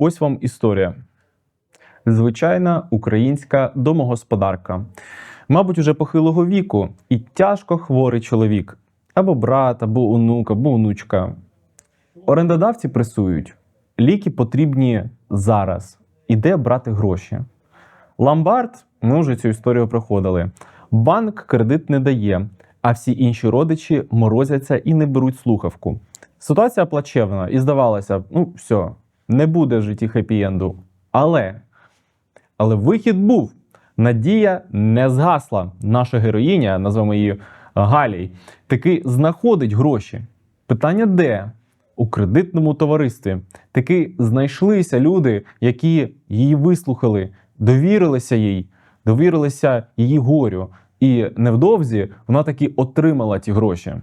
ось вам історія. Звичайна українська домогосподарка. Мабуть, уже похилого віку і тяжко хворий чоловік, або брат, або онук, або онучка. Орендодавці пресують. Ліки потрібні зараз. Іде брати гроші. Ломбард, ми вже цю історію проходили. Банк кредит не дає, а всі інші родичі морозяться і не беруть слухавку. Ситуація плачевна, і здавалося, ну все, не буде в житті хеппі-енду. Але, але вихід був. Надія не згасла. Наша героїня, назвемо її Галій, таки знаходить гроші. Питання де? У кредитному товаристві. Таки знайшлися люди, які її вислухали, довірилися їй, довірилися її горю. І невдовзі вона таки отримала ті гроші.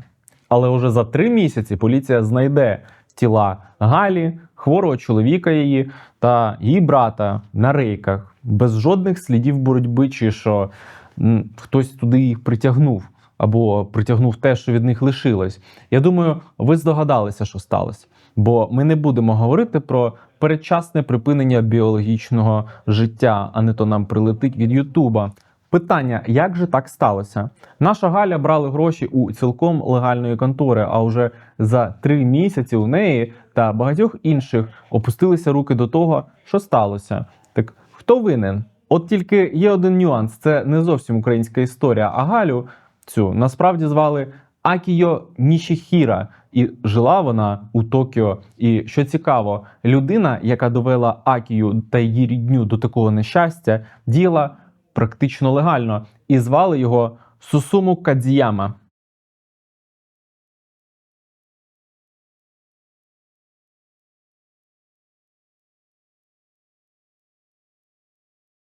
Але уже за три місяці поліція знайде тіла Галі, хворого чоловіка її та її брата на рейках, без жодних слідів боротьби, чи що хтось туди їх притягнув або притягнув те, що від них лишилось. Я думаю, ви здогадалися, що сталося. Бо ми не будемо говорити про передчасне припинення біологічного життя, а не то нам прилетить від Ютуба. Питання, як же так сталося? Наша Галя брала гроші у цілком легальної контори, а вже за три місяці у неї та багатьох інших опустилися руки до того, що сталося. Так хто винен? От тільки є один нюанс: це не зовсім українська історія. А Галю цю насправді звали Акіо Нішіхіра, і жила вона у Токіо. І що цікаво, людина, яка довела Акію та її рідню до такого нещастя, діяла практично легально, і звали його Сусуму Кадзіяма.